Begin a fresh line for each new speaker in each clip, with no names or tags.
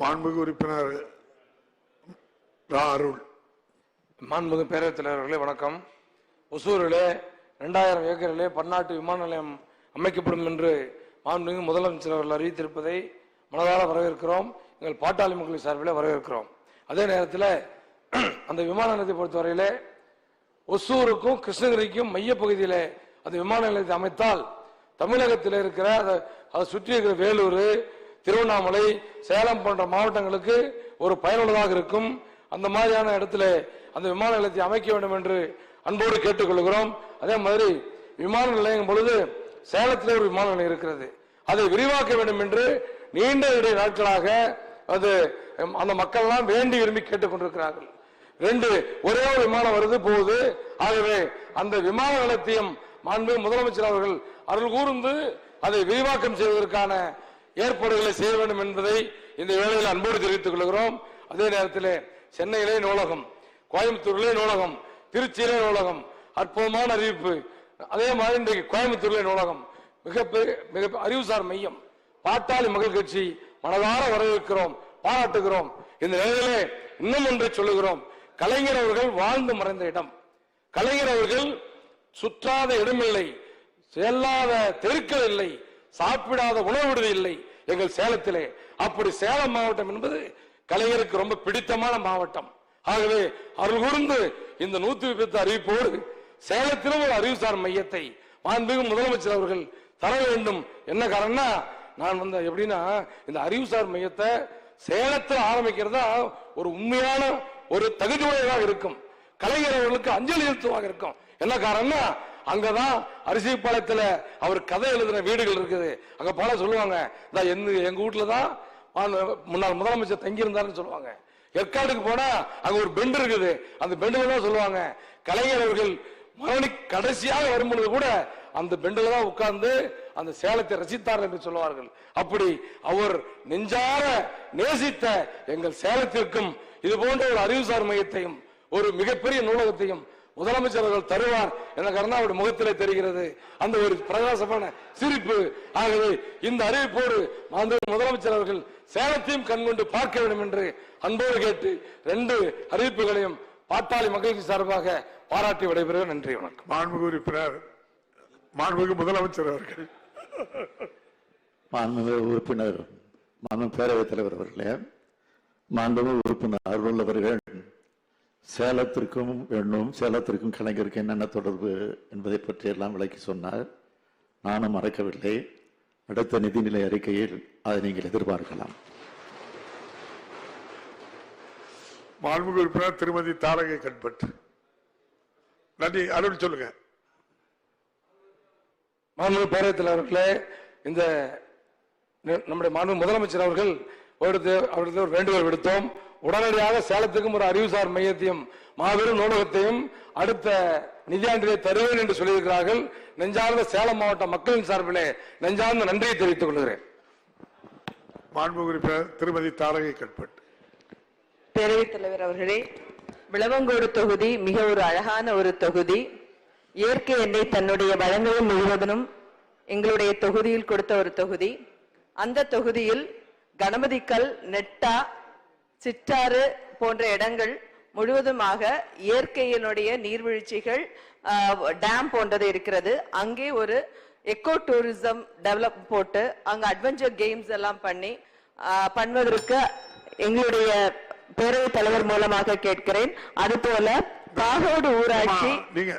மாண்புமிகு உறுப்பினர் அருள்.
மாண்புமிகு பேரவைத் தலைவர்களே வணக்கம். ஒசூரிலே ரெண்டாயிரம் ஏக்கரிலே பன்னாட்டு விமான நிலையம் அமைக்கப்படும் என்று மாண்புமிகு முதலமைச்சர் அவர்கள் அறிவித்திருப்பதை மனதார வரவேற்கிறோம். எங்கள் பாட்டாளி மக்கள் சார்பில் வரவேற்கிறோம். அதே நேரத்தில் அந்த விமான நிலையத்தை பொறுத்தவரையிலே ஒசூருக்கும் கிருஷ்ணகிரிக்கும் மையப்பகுதியிலே அந்த விமான நிலையத்தை அமைத்தால் தமிழகத்தில் இருக்கிற அதை அதை சுற்றி இருக்கிற வேலூர் திருவண்ணாமலை சேலம் போன்ற மாவட்டங்களுக்கு ஒரு பயனுள்ளதாக இருக்கும். அந்த மாதிரியான இடத்துல அந்த விமான நிலையத்தை அமைக்க வேண்டும் என்று அன்போடு கேட்டுக்கொள்கிறோம். அதே மாதிரி விமான நிலையம் பொழுது சேலத்தில் ஒரு விமான நிலையம் இருக்கிறது. அதை விரிவாக்க வேண்டும் என்று நீண்ட இடை நாட்களாக அது அந்த மக்கள்லாம் வேண்டி விரும்பி கேட்டுக்கொண்டிருக்கிறார்கள் ரெண்டு ஒரே ஒரு விமானம் வருது போகுது. ஆகவே அந்த விமான நிலையத்தையும் மாண்பு முதலமைச்சர் அவர்கள் அருள் கூர்ந்து அதை விரிவாக்கம் செய்வதற்கான ஏற்பாடுகளை செய்ய வேண்டும் என்பதை இந்த வேளையில் அன்போடு தெரிவித்துக் கொள்கிறோம். அதே நேரத்தில் சென்னையிலே நூலகம் கோயம்புத்தூர்லே நூலகம் திருச்சியிலே நூலகம் அற்புதமான அறிவிப்பு. அதே மாதிரி இன்றைக்கு கோயம்புத்தூர்லே நூலகம். மிகப்பெரிய மிக அறிவுசார் மையம். பாட்டாளி மகள் கட்சி மனதார வரவேற்கிறோம் பாராட்டுகிறோம். இந்த நிலையிலே இன்னும் ஒன்றை சொல்லுகிறோம். கலைஞர் அவர்கள் வாழ்ந்து மறைந்த இடம். கலைஞர் அவர்கள் சுற்றாத இடமில்லை செல்லாத தெருக்கள் இல்லை. சாப்பிடாத உணவு விடுதி இல்லை. எங்கள் சேலத்திலே. அப்படி சேலம் மாவட்டம் என்பது கலைஞருக்கு ரொம்ப பிடித்தமான மாவட்டம். ஆகவே அருள் கூர்ந்து இந்த நூத்தி முப்பத்தி அறிவிப்போடு சேலத்திலும் ஒரு அறிவுசார் மையத்தை மாண்புமிகு முதலமைச்சர் அவர்கள் தர வேண்டும். என்ன காரணம்னா நான் வந்து எப்படின்னா இந்த அறிவுசார் மையத்தை சேலத்தில் ஆரம்பிக்கிறதா ஒரு உண்மையான ஒரு தகுதியுடையதாக இருக்கும். கலைஞர் அவர்களுக்கு அஞ்சலி செலுத்துவாக இருக்கும். என்ன காரணம்னா அங்கதான் அரிசி பாளையத்துல அவர் கதை எழுதின வீடுகள் இருக்குது. அங்க போல சொல்லுவாங்க. எங்க வீட்டுல தான் முன்னாள் முதலமைச்சர் தங்கியிருந்தாருன்னு சொல்லுவாங்க. ஏற்காடுக்கு போனா அங்க ஒரு பெண்டு இருக்குது. அந்த பெண்டுல தான் சொல்லுவாங்க. கலைஞர் அவர்கள் மரணி கடைசியாக வரும்பொழுது கூட அந்த பெண்டில் தான் உட்கார்ந்து அந்த சேலத்தை ரசித்தார் என்று சொல்லுவார்கள். அப்படி அவர் நெஞ்சார நேசித்த எங்கள் சேலத்திற்கும் இது போன்ற ஒரு அறிவுசார் மையத்தையும் ஒரு மிகப்பெரிய நூலகத்தையும் முதலமைச்சர் அவர்கள் தருவார் என காரணம் அவருடைய முகத்திலே தெரிகிறது. அந்த ஒரு பிரகாசமான சிரிப்பு ஆகவே இந்த அறிவிப்போடு முதலமைச்சர் அவர்கள் சேலத்தையும் கண்கொண்டு பார்க்க வேண்டும் என்று அன்போடு கேட்டு ரெண்டு அறிவிப்புகளையும் பாட்டாளி மகிழ்ச்சி சார்பாக பாராட்டி விடைபெறுகிறேன். நன்றி வணக்கம்.
மாண்புமிகு உறுப்பினர் மாண்புமிகு முதலமைச்சர் அவர்கள்.
மாண்புமிகு உறுப்பினர் மாண்பு பேரவைத் தலைவர் அவர்களே மாண்புமிகு உறுப்பினர் அருள் அவர்கள் சேலத்திற்கும் வேண்டும் சேலத்திற்கும் கலைஞருக்கு என்னென்ன தொடர்பு என்பதை பற்றி எல்லாம் விளக்கி சொன்னார். நானும் மறக்கவில்லை. அடுத்த நிதிநிலை அறிக்கையில் அதை நீங்கள் எதிர்பார்க்கலாம்.
மாண்புமிகு உறுப்பினர் திருமதி தாரகை கண்பட் நன்றி. அருள் சொல்லுங்க.
மாண்புமிகு பேரவைத் தலைவர்களே இந்த நி- நம்முடைய மாண்பு முதலமைச்சர் அவர்கள் அவருக்கு அவருக்கு ஒரு வேண்டுகோள் விடுத்தோம். உடனடியாக சேலத்துக்கும் ஒரு அறிவுசார் மையத்தையும் மாபெரும் நூலகத்தையும் அடுத்த நிதியாண்டிலே தருவேன் என்று சொல்லியிருக்கிறார்கள். நெஞ்சார்ந்த சேலம் மாவட்ட மக்களின் சார்பிலே நெஞ்சார்ந்த நன்றியை தெரிவித்துக் கொள்கிறேன்.
மாண்புமிகு உறுப்பினர் திருமதி தாரகை கண்பட்
பேரவைத் தலைவர் அவர்களே விளவங்கோடு தொகுதி மிக ஒரு அழகான ஒரு தொகுதி. இயற்கை எண்ணெய் தன்னுடைய வளங்களும் முழுவதும் எங்களுடைய தொகுதியில் கொடுத்த ஒரு தொகுதி. அந்த தொகுதியில் கணபதிக்கல் நெட்டா சிற்றாறு போன்ற இடங்கள் முழுவதுமாக இயற்கையினுடைய நீர்வீழ்ச்சிகள் டேம் போன்றது இருக்கிறது. அங்கே ஒரு எக்கோ டூரிசம் டெவலப் போட்டு அங்கே அட்வென்ச்சர் கேம்ஸ் எல்லாம் பண்ணி பண்ணுவதற்கு எங்களுடைய பேரவைத் தலைவர் மூலமாக கேட்கிறேன். அது போல பாகோடு ஊராட்சி
நீங்க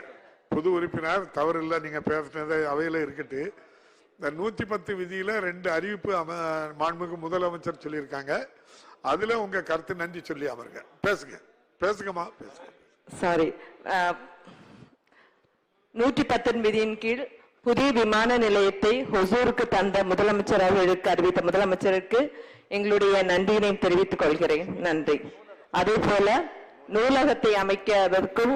புது உறுப்பினர் தவறில்ல நீங்க பேசுனது அவையில இருக்கட்டு. இந்த நூத்தி பத்து விதியில ரெண்டு அறிவிப்பு அம- மாண்புமிகு முதலமைச்சர் சொல்லியிருக்காங்க. அதுல உங்க கருத்து நன்றி சொல்லி அமருங்க பேசுங்க. பேசுங்கம்மா பேசுங்க.
சாரி நூற்றி பத்தொன்பதின் கீழ் புதிய விமான நிலையத்தை ஹொசூருக்கு தந்த முதலமைச்சர் அவர்களுக்கு அறிவித்த முதலமைச்சருக்கு எங்களுடைய நன்றியினை தெரிவித்துக் கொள்கிறேன். நன்றி. அதே போல நூலகத்தை அமைக்கவதற்கும்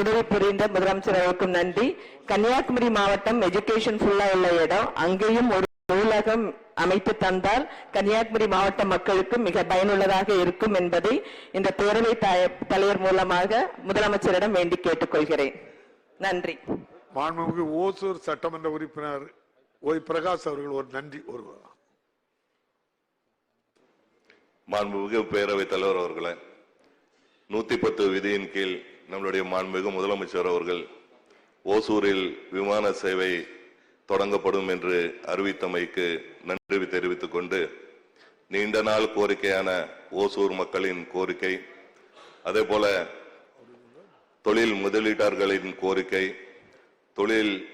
உதவி புரிந்த முதலமைச்சர் அவருக்கும் நன்றி. கன்னியாகுமரி மாவட்டம் எஜுகேஷன் ஃபுல்லா உள்ள இடம். அங்கேயும் ஒரு நூலகம் அமைத்து தந்தால் கன்னியாகுமரி மாவட்ட மக்களுக்கு மிக பயனுள்ளதாக இருக்கும் என்பதை இந்த பேரவை தலைவர் மூலமாக முதலமைச்சரிடம் வேண்டி கேட்டுக்கொள்கிறேன். நன்றி.
மாண்புமிகு ஓசூர் சட்டமன்ற உறுப்பினர் ஓய் பிரகாஷ் அவர்கள் ஒரு நன்றி ஒரு
மாண்புமிகு பேரவைத் தலைவர் அவர்களே நூத்தி பத்து விதியின் கீழ் நம்மளுடைய மாண்புமிகு முதலமைச்சர் அவர்கள் ஓசூரில் விமான சேவை தொடங்கப்படும் என்று அறிவித்தமைக்கு நன்றி தெரிவித்துக் கொண்டு நீண்ட நாள் கோரிக்கையான ஓசூர் மக்களின் கோரிக்கை அதே போல தொழில் முதலீட்டாளர்களின் கோரிக்கை தொழில்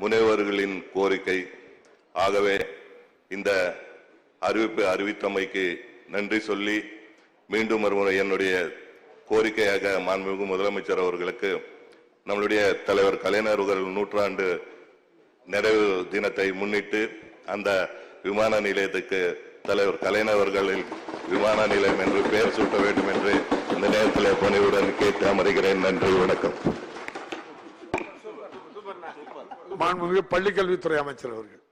முனைவர்களின் கோரிக்கை. ஆகவே இந்த அறிவிப்பு அறிவித்தமைக்கு நன்றி சொல்லி மீண்டும் ஒருமுறை என்னுடைய கோரிக்கையாக மாண்புமிகு முதலமைச்சர் அவர்களுக்கு நம்மளுடைய தலைவர் கலைஞர் அவர்கள் நூற்றாண்டு நிறைவு தினத்தை முன்னிட்டு அந்த விமான நிலையத்துக்கு தலைவர் கலைஞர் அவர்களின் விமான நிலையம் என்று பெயர் சூட்ட வேண்டும் என்று இந்த நேரத்தில் பணிவுடன் கேட்டு அமர்கிறேன். நன்றி வணக்கம்.
மாண்புமிகு பள்ளிக்கல்வித்துறை அமைச்சர் அவர்கள்.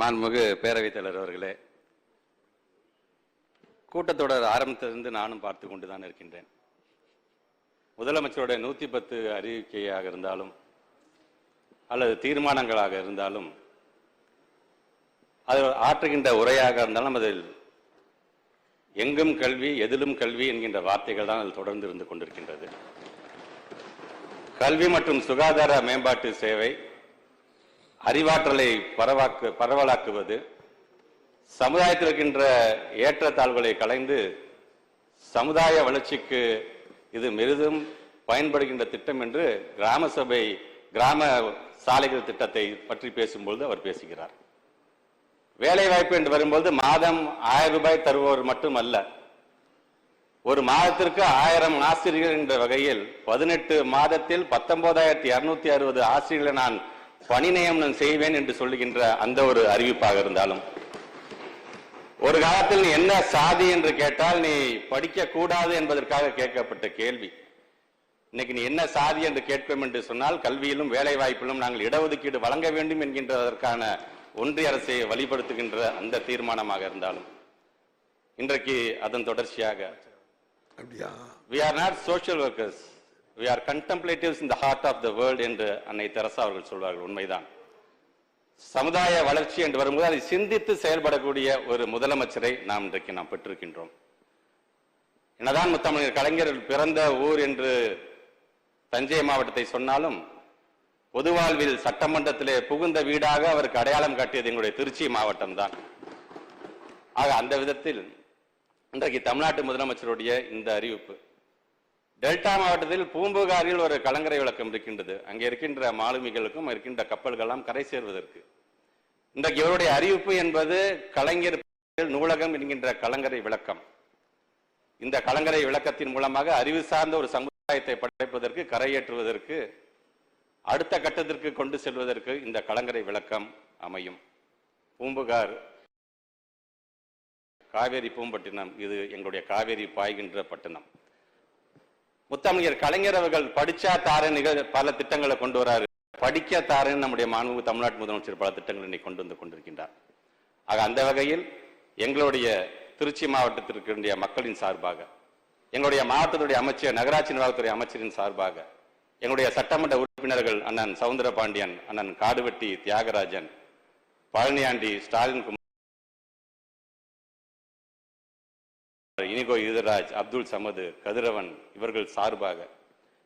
மாண்புமிகு பேரவைத் தலைவர் அவர்களே கூட்டத்தொடர் ஆரம்பத்திலிருந்து நானும் பார்த்து கொண்டுதான் இருக்கின்றேன். முதலமைச்சருடைய நூத்தி பத்து அறிவிக்கையாக இருந்தாலும் அல்லது தீர்மானங்களாக இருந்தாலும் அது ஆற்றுகின்ற உரையாக இருந்தாலும் அதில் எங்கும் கல்வி எதிலும் கல்வி என்கின்ற வார்த்தைகள் தான் அதில் தொடர்ந்து இருந்து கொண்டிருக்கின்றது. கல்வி மற்றும் சுகாதார மேம்பாட்டு சேவை அறிவாற்றலை பரவாக்கு பரவலாக்குவது சமுதாயத்தில் இருக்கின்ற ஏற்றத்தாழ்வுகளை கலைந்து சமுதாய வளர்ச்சிக்கு இது மெரிதும் பயன்படுகின்ற திட்டம் என்று கிராம சபை கிராம சாலைகள் திட்டத்தை பற்றி பேசும்பொழுது அவர் பேசுகிறார். வேலை வாய்ப்பு என்று வரும்போது மாதம் ஆயிரம் ரூபாய் தருபவர் மட்டுமல்ல ஒரு மாதத்திற்கு ஆயிரம் ஆசிரியர்கள் என்ற வகையில் பதினெட்டு மாதத்தில் பத்தொன்பதாயிரத்தி இருநூத்தி அறுபது ஆசிரியர்களை நான் பணி நியமனம் செய்வேன் என்று சொல்லுகின்ற அந்த ஒரு அறிவிப்பாக இருந்தாலும் ஒரு காலத்தில் நீ என்ன சாதி என்று கேட்டால் நீ படிக்க கூடாது என்பதற்காக கேட்கப்பட்ட கேள்வி. இன்னைக்கு நீ என்ன சாதி என்று கேட்போம் என்று சொன்னால் கல்வியிலும் வேலை வாய்ப்பிலும் நாங்கள் இடஒதுக்கீடு வழங்க வேண்டும் என்கின்றதற்கான ஒன்றிய அரசை வழிபடுத்துகின்ற அந்த தீர்மானமாக இருந்தாலும் இன்றைக்கு அதன் தொடர்ச்சியாக
அப்படியா?
We are not social workers. We are contemplatives in the heart of the world என்று அன்னை தெரசா அவர்கள் சொல்வார்கள். உண்மைதான். சமுதாய வளர்ச்சி என்று வரும்போது அதை சிந்தித்து செயல்படக்கூடிய ஒரு முதலமைச்சரை நாம் இன்றைக்கு நாம் பெற்றிருக்கின்றோம். என்னதான் முத்தமிழர் கலைஞர் பிறந்த ஊர் என்று தஞ்சை மாவட்டத்தை சொன்னாலும் பொதுவாழ்வில் சட்டமன்றத்திலே புகுந்த வீடாக அவருக்கு அடையாளம் காட்டியது எங்களுடைய திருச்சி மாவட்டம் தான் ஆக அந்த விதத்தில் இன்றைக்கு தமிழ்நாட்டு முதலமைச்சருடைய இந்த அறிவிப்பு. டெல்டா மாவட்டத்தில் பூம்புகாரில் ஒரு கலங்கரை விளக்கம் இருக்கின்றது. அங்கே இருக்கின்ற மாலுமிகளுக்கும் இருக்கின்ற கப்பல்கள்லாம் கரை சேர்வதற்கு. இன்றைக்கு இவருடைய அறிவிப்பு என்பது கலைஞர் நூலகம் என்கின்ற கலங்கரை விளக்கம். இந்த கலங்கரை விளக்கத்தின் மூலமாக அறிவு சார்ந்த ஒரு சமூக சமுதாயத்தை படைப்பதற்கு கரையேற்றுவதற்கு அடுத்த கட்டத்திற்கு கொண்டு செல்வதற்கு இந்த கலங்கரை விளக்கம் அமையும். பூம்புகார் காவேரி பூம்பட்டினம் இது எங்களுடைய காவேரி பாய்கின்ற பட்டினம் முத்தமிழர் கலைஞர் அவர்கள் படிச்சா தாரன் நிகழ் பல திட்டங்களை கொண்டு வராரு. படிக்க தாரன்னு நம்முடைய மாண்பு தமிழ்நாட்டு முதலமைச்சர் பல திட்டங்களை இன்னைக்கு கொண்டு வந்து கொண்டிருக்கின்றார். ஆக அந்த வகையில் எங்களுடைய திருச்சி மாவட்டத்திற்கு மக்களின் சார்பாக எங்களுடைய மாவட்டத்துடைய அமைச்சர் நகராட்சி நிர்வாகத்துறை அமைச்சரின் சார்பாக எங்களுடைய சட்டமன்ற உறுப்பினர்கள் அண்ணன் சவுந்தர பாண்டியன் அண்ணன் காடுவெட்டி தியாகராஜன் பழனியாண்டி ஸ்டாலின் குமார் இனிகோ யுதராஜ் அப்துல் சமது கதிரவன் இவர்கள் சார்பாக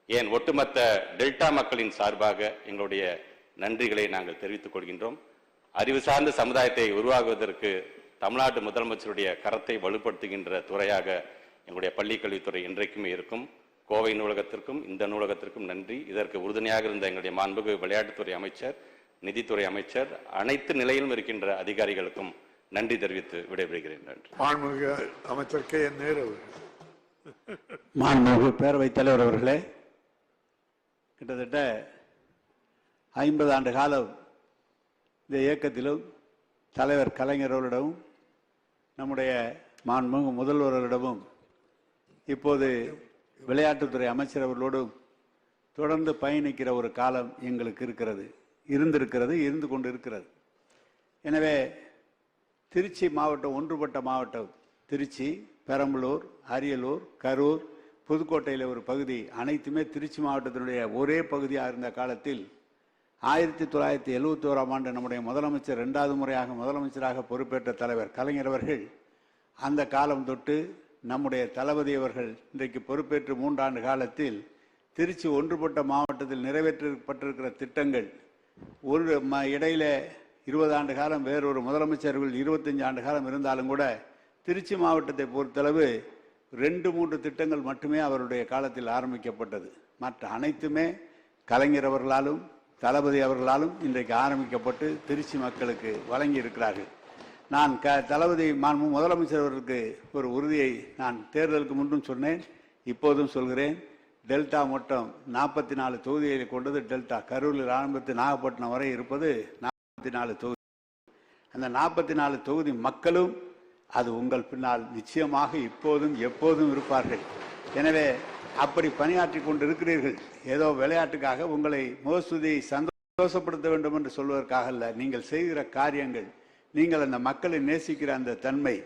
ஏன் ஒட்டுமொத்த டெல்டா மக்களின் சார்பாக எங்களுடைய நன்றிகளை நாங்கள் தெரிவித்துக் கொள்கின்றோம். அறிவு சார்ந்த சமுதாயத்தை உருவாக்குவதற்கு தமிழ்நாட்டு முதலமைச்சருடைய கரத்தை வலுப்படுத்துகின்ற துறையாக எங்களுடைய பள்ளிக் கல்வித்துறை என்றைக்குமே இருக்கும். கோவை நூலகத்திற்கும் இந்த நூலகத்திற்கும் நன்றி. இதற்கு உறுதுணையாக இருந்த எங்களுடைய மாண்புகு விளையாட்டுத்துறை அமைச்சர் நிதித்துறை அமைச்சர் அனைத்து நிலையிலும் இருக்கின்ற அதிகாரிகளுக்கும் நன்றி தெரிவித்து விடைபெறுகிறேன். நன்றி.
மாண்புமிகு அமைச்சர் கே. என். நேரு
மாண்புமிகு பேரவைத் தலைவர் அவர்களே கிட்டத்தட்ட ஐம்பது ஆண்டு காலம் இந்த இயக்கத்திலும் தலைவர் கலைஞர்களிடமும் நம்முடைய மாண்புமிகு முதல்வர்களிடமும் இப்போது விளையாட்டுத்துறை அமைச்சர் அவர்களோடு தொடர்ந்து பயணிக்கிற ஒரு காலம் எங்களுக்கு இருக்கிறது இருந்திருக்கிறது இருந்து கொண்டு இருக்கிறது எனவே திருச்சி மாவட்டம் ஒன்றுபட்ட மாவட்டம் திருச்சி பெரம்பலூர் அரியலூர் கரூர் புதுக்கோட்டையில் ஒரு பகுதி அனைத்துமே திருச்சி மாவட்டத்தினுடைய ஒரே பகுதியாக இருந்த காலத்தில் ஆயிரத்தி தொள்ளாயிரத்தி எழுபத்தி ஓராம் ஆண்டு நம்முடைய முதலமைச்சர் ரெண்டாவது முறையாக முதலமைச்சராக பொறுப்பேற்ற தலைவர் கலைஞர் அவர்கள் அந்த காலம் தொட்டு நம்முடைய தளபதி அவர்கள் இன்றைக்கு பொறுப்பேற்று மூன்றாண்டு காலத்தில் திருச்சி ஒன்றுபட்ட மாவட்டத்தில் நிறைவேற்றப்பட்டிருக்கிற திட்டங்கள் ஒரு ம இடையில இருபது ஆண்டு காலம் வேறொரு முதலமைச்சர்கள் இருபத்தஞ்சு ஆண்டு காலம் இருந்தாலும் கூட திருச்சி மாவட்டத்தை பொறுத்தளவு ரெண்டு மூன்று திட்டங்கள் மட்டுமே அவருடைய காலத்தில் ஆரம்பிக்கப்பட்டது. மற்ற அனைத்துமே கலைஞர் அவர்களாலும் தளபதி அவர்களாலும் இன்றைக்கு ஆரம்பிக்கப்பட்டு திருச்சி மக்களுக்கு வழங்கி இருக்கிறார்கள் நான் க தளபதி மாண்பு முதலமைச்சர் அவர்களுக்கு ஒரு உறுதியை நான் தேர்தலுக்கு முன்னும் சொன்னேன் இப்போதும் சொல்கிறேன். டெல்டா மொத்தம் நாற்பத்தி நாலு தொகுதிகளை கொண்டது டெல்டா கரூரில் ஆரம்பித்து நாகப்பட்டினம் வரை இருப்பது நாற்பத்தி நாலு தொகுதி. அந்த நாற்பத்தி நாலு தொகுதி மக்களும் அது உங்கள் பின்னால் நிச்சயமாக இப்போதும் எப்போதும் இருப்பார்கள். எனவே அப்படி பணியாற்றி கொண்டு இருக்கிறீர்கள் ஏதோ விளையாட்டுக்காக உங்களை மோசுதியை சந்தோஷப்படுத்த வேண்டும் என்று சொல்வதற்காக அல்ல நீங்கள் செய்கிற காரியங்கள் நீங்கள் அந்த மக்களை நேசிக்கிற அந்த தன்மை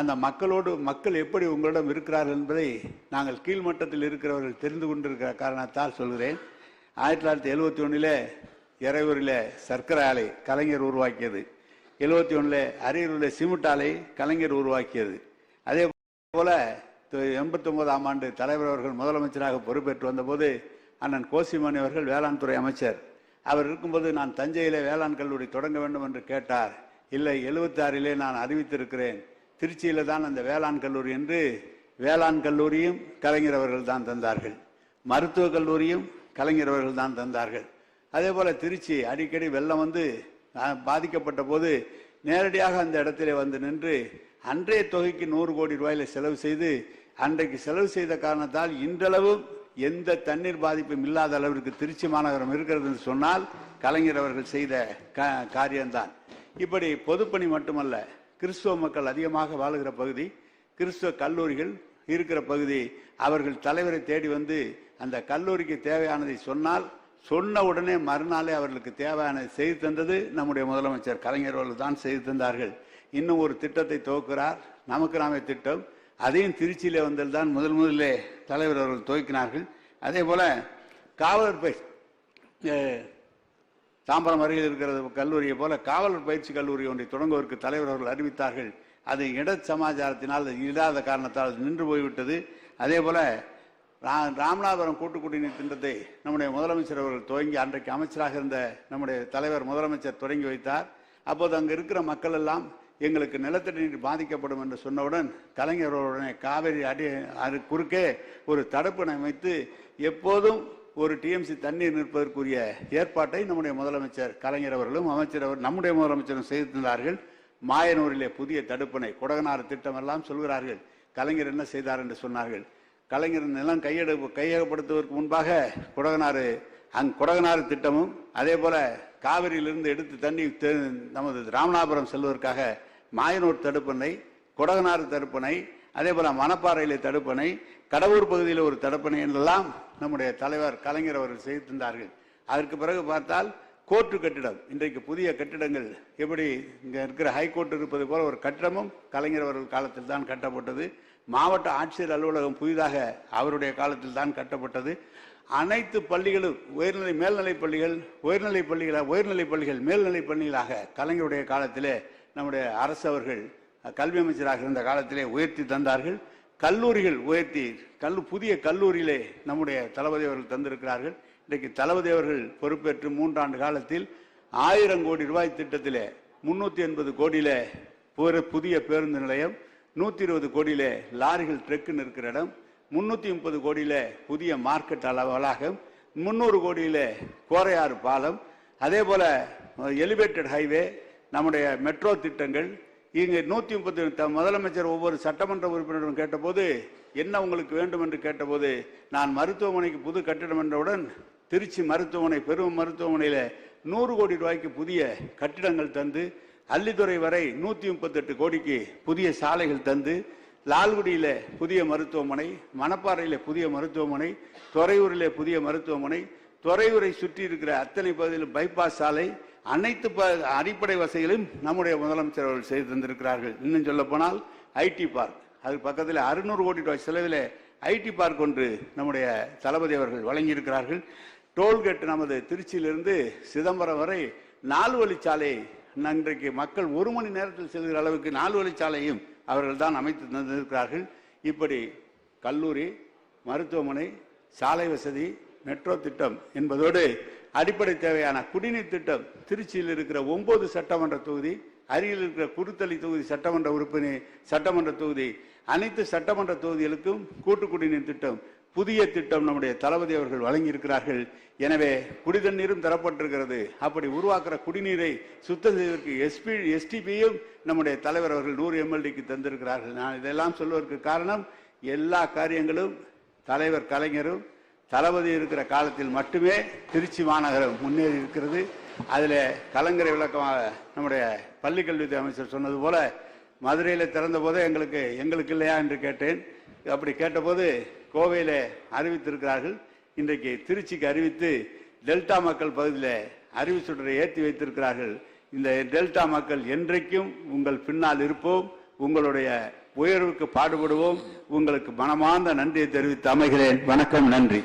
அந்த மக்களோடு மக்கள் எப்படி உங்களிடம் இருக்கிறார்கள் என்பதை நாங்கள் கீழ்மட்டத்தில் இருக்கிறவர்கள் தெரிந்து கொண்டிருக்கிற காரணத்தால் சொல்கிறேன். ஆயிரத்தி தொள்ளாயிரத்தி எழுபத்தி ஒன்றில் இறையூரில் சர்க்கரை ஆலை கலைஞர் உருவாக்கியது. எழுபத்தி ஒன்றில் அரியலூரில் சிமெண்ட் ஆலை கலைஞர் உருவாக்கியது. அதே போல எண்பத்தொம்போதாம் ஆண்டு தலைவர் அவர்கள் முதலமைச்சராக பொறுப்பேற்று வந்தபோது அண்ணன் கோசிமணி அவர்கள் வேளாண் துறை அமைச்சர். அவர் இருக்கும்போது நான் தஞ்சையில் வேளாண் கல்லூரி தொடங்க வேண்டும் என்று கேட்டார். இல்லை எழுபத்தாறிலே நான் அறிவித்திருக்கிறேன். திருச்சியில் தான் அந்த வேளாண் கல்லூரி என்று வேளாண் கல்லூரியும் கலைஞர் அவர்கள் தான் தந்தார்கள். மருத்துவக் கல்லூரியும் கலைஞர் அவர்கள் தான் தந்தார்கள். அதே போல் திருச்சி அடிக்கடி வெள்ளம் வந்து பாதிக்கப்பட்ட போது நேரடியாக அந்த இடத்திலே வந்து நின்று அன்றைய தொகைக்கு நூறு கோடி ரூபாயில செலவு செய்து அன்றைக்கு செலவு செய்த காரணத்தால் இன்றளவும் எந்த தண்ணீர் பாதிப்பும் இல்லாத அளவிற்கு திருச்சி மாநகரம் இருக்கிறது சொன்னால் கலைஞர் அவர்கள் செய்த காரியம்தான். இப்படி பொதுப்பணி மட்டுமல்ல கிறிஸ்துவ மக்கள் அதிகமாக வாழுகிற பகுதி கிறிஸ்துவ கல்லூரிகள் இருக்கிற பகுதி அவர்கள் தலைவரை தேடி வந்து அந்த கல்லூரிக்கு தேவையானதை சொன்னால் சொன்ன உடனே மறுநாளே அவர்களுக்கு தேவையானதை செய்து தந்தது. நம்முடைய முதலமைச்சர் கலைஞர் அவர்கள் தான் செய்து தந்தார்கள். இன்னும் ஒரு திட்டத்தை துவக்கிறார். நமக்கு நாமே திட்டம். அதையும் திருச்சியிலே வந்தது தான் முதல் முதலே தலைவர் அவர்கள் துவக்கினார்கள். அதே போல காவலர் பயிற்சி தாம்பரம் அருகில் இருக்கிற கல்லூரியை போல காவலர் பயிற்சி கல்லூரி ஒன்றை தொடங்குவதற்கு தலைவர் அவர்கள் அறிவித்தார்கள். அது இட சமாச்சாரத்தினால் இல்லாத காரணத்தால் நின்று போய்விட்டது. அதே போல ரா- ராமநாதபுரம் கூட்டு குடிநீர் திட்டத்தை நம்முடைய முதலமைச்சர் அவர்கள் துவங்கி அன்றைக்கு அமைச்சராக இருந்த நம்முடைய தலைவர் முதலமைச்சர் தொடங்கி வைத்தார். அப்போது அங்கே இருக்கிற மக்கள் எல்லாம் எங்களுக்கு நிலத்தடி நீர் பாதிக்கப்படும் என்று சொன்னவுடன் கலைஞர் காவேரி அடி அது குறுக்கே ஒரு தடுப்பினை அமைத்து எப்போதும் ஒரு டிஎம்சி தண்ணீர் நிற்பதற்குரிய ஏற்பாட்டை நம்முடைய முதலமைச்சர் கலைஞர் அவர்களும் அமைச்சர் அவர் நம்முடைய முதலமைச்சரும் செய்திருந்தார்கள். மாயனூரிலே புதிய தடுப்பணை குடகனாறு திட்டம் எல்லாம் சொல்கிறார்கள். கலைஞர் என்ன செய்தார் என்று சொன்னார்கள். கலைஞர் நிலம் கையெடு கையகப்படுத்துவதற்கு முன்பாக குடகனாறு அங் குடகனாறு திட்டமும் அதே போல காவிரியிலிருந்து எடுத்து தண்ணி நமது ராமநாதபுரம் செல்வதற்காக மாயனூர் தடுப்பணை குடகனாறு தடுப்பணை அதே போல மணப்பாறையில் தடுப்பணை கடவுர் பகுதியில் ஒரு தடுப்பணை என்றெல்லாம் நம்முடைய தலைவர் கலைஞர் அவர்கள் செய்திருந்தார்கள். அதற்கு பிறகு பார்த்தால் கோர்ட்டு கட்டிடம் இன்றைக்கு புதிய கட்டிடங்கள் எப்படி இங்கே இருக்கிற ஹைகோர்ட் இருப்பது போல ஒரு கட்டிடமும் கலைஞர் அவர்கள் காலத்தில் தான் கட்டப்பட்டது. மாவட்ட ஆட்சியர் அலுவலகம் புதிதாக அவருடைய காலத்தில் தான் கட்டப்பட்டது. அனைத்து பள்ளிகளும் உயர்நிலை மேல்நிலை பள்ளிகள் உயர்நிலை பள்ளிகளாக உயர்நிலை பள்ளிகள் மேல்நிலை பள்ளிகளாக கலைஞருடைய காலத்திலே நம்முடைய அரசு அவர்கள் கல்வி அமைச்சராக இருந்த காலத்திலே உயர்த்தி தந்தார்கள். கல்லூரிகள் உயர்த்தி கல்லு புதிய கல்லூரியிலே நம்முடைய தளபதி அவர்கள் தந்திருக்கிறார்கள். இன்றைக்கு தளபதி அவர்கள் பொறுப்பேற்று மூன்றாண்டு காலத்தில் ஆயிரம் கோடி ரூபாய் திட்டத்திலே முன்னூற்றி எண்பது கோடியிலே புதிய பேருந்து நிலையம் நூற்றி இருபது கோடியிலே லாரிகள் ட்ரெக்குன்னு இருக்கிற இடம் முன்னூற்றி முப்பது கோடியில் புதிய மார்க்கெட் அளவு வளாகம் முன்னூறு கோடியிலே கோரையாறு பாலம் அதே போல எலிவேட்டட் ஹைவே நம்முடைய மெட்ரோ திட்டங்கள் இங்கே நூத்தி முப்பத்தி முதலமைச்சர் ஒவ்வொரு சட்டமன்ற உறுப்பினரும் கேட்டபோது என்ன உங்களுக்கு வேண்டும்? என்று கேட்டபோது நான் மருத்துவமனைக்கு புது கட்டிடம் என்றவுடன் திருச்சி மருத்துவமனை பெரும் மருத்துவமனையில நூறு கோடி ரூபாய்க்கு புதிய கட்டிடங்கள் தந்து அள்ளித்துறை வரை நூத்தி முப்பத்தெட்டு கோடிக்கு புதிய சாலைகள் தந்து லால்குடியில புதிய மருத்துவமனை மணப்பாறையில புதிய மருத்துவமனை துறையூரில் புதிய மருத்துவமனை துறையூரை சுற்றி இருக்கிற அத்தனை பகுதியில் பைபாஸ் சாலை அனைத்து ப- அடிப்படை வசதிகளையும் நம்முடைய முதலமைச்சர் அவர்கள் செய்து தந்திருக்கிறார்கள். இன்னும் சொல்ல போனால் ஐடி பார்க். அது பக்கத்தில் அறுநூறு கோடி ரூபாய் செலவில் ஐடி பார்க் ஒன்று நம்முடைய தளபதி அவர்கள் வழங்கியிருக்கிறார்கள். டோல்கேட் நமது திருச்சியிலிருந்து சிதம்பரம் வரை நாலு வழிச்சாலை இன்றைக்கு மக்கள் ஒரு மணி நேரத்தில் செல்கிற அளவுக்கு நாலு வழிச்சாலையும் அவர்கள் தான் அமைத்து தந்திருக்கிறார்கள். இப்படி கல்லூரி மருத்துவமனை சாலை வசதி மெட்ரோ திட்டம் என்பதோடு அடிப்படை தேவையான குடிநீர் திட்டம். திருச்சியில் இருக்கிற ஒன்பது சட்டமன்ற தொகுதி அருகில் இருக்கிற குருத்தளி தொகுதி சட்டமன்ற உறுப்பினர் சட்டமன்ற தொகுதி அனைத்து சட்டமன்ற தொகுதிகளுக்கும் கூட்டு குடிநீர் திட்டம் புதிய திட்டம் நம்முடைய தளபதி அவர்கள் வழங்கி இருக்கிறார்கள் எனவே குடிதண்ணீரும் தரப்பட்டிருக்கிறது. அப்படி உருவாக்குற குடிநீரை சுத்தம் செய்வதற்கு எஸ்பி எஸ்டிபியும் நம்முடைய தலைவர் அவர்கள் நூறு எம்எல்டிக்கு தந்திருக்கிறார்கள். நான் இதெல்லாம் சொல்வதற்கு காரணம் எல்லா காரியங்களும் தலைவர் கலைஞரும் தளபதி இருக்கிற காலத்தில் மட்டுமே திருச்சி மாநகரம் முன்னேறி இருக்கிறது. அதில் கலங்கரை விளக்கமாக நம்முடைய பள்ளிக்கல்வித்துறை அமைச்சர் சொன்னது போல மதுரையில் திறந்த போதே எங்களுக்கு எங்களுக்கு இல்லையா என்று கேட்டேன். அப்படி கேட்டபோது கோவையில் அறிவித்திருக்கிறார்கள். இன்றைக்கு திருச்சிக்கு அறிவித்து டெல்டா மக்கள் பகுதியில் அறிவிச்சுடரை ஏற்றி வைத்திருக்கிறார்கள். இந்த டெல்டா மக்கள் என்றைக்கும் உங்கள் பின்னால் இருப்போம். உங்களுடைய உயர்வுக்கு பாடுபடுவோம். உங்களுக்கு மனமார்ந்த நன்றியை தெரிவித்து அமைகிறேன். வணக்கம் நன்றி.